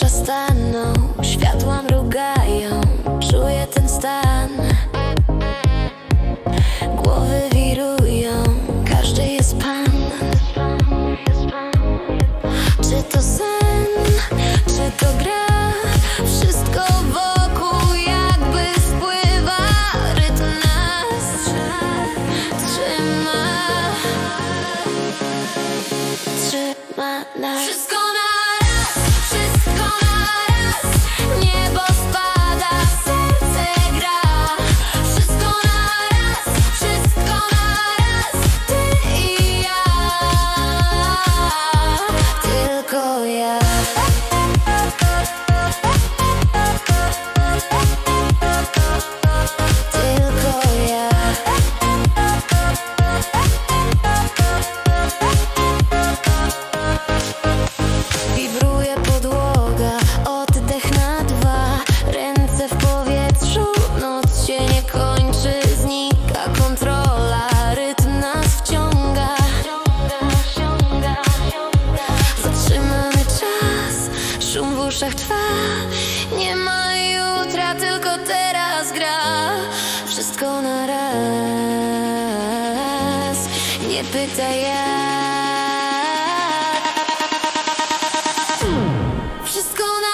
staną, światła mrugają, czuję ten stan. Głowy wirują, każdy jest pan. Czy to sen, czy to gra? Wszystko wokół jakby spływa, rytm nas trzyma, trzyma nas. Wszystko duszach trwa Nie ma jutra, tylko teraz gra. Wszystko na raz. Nie pytaj jak Wszystko na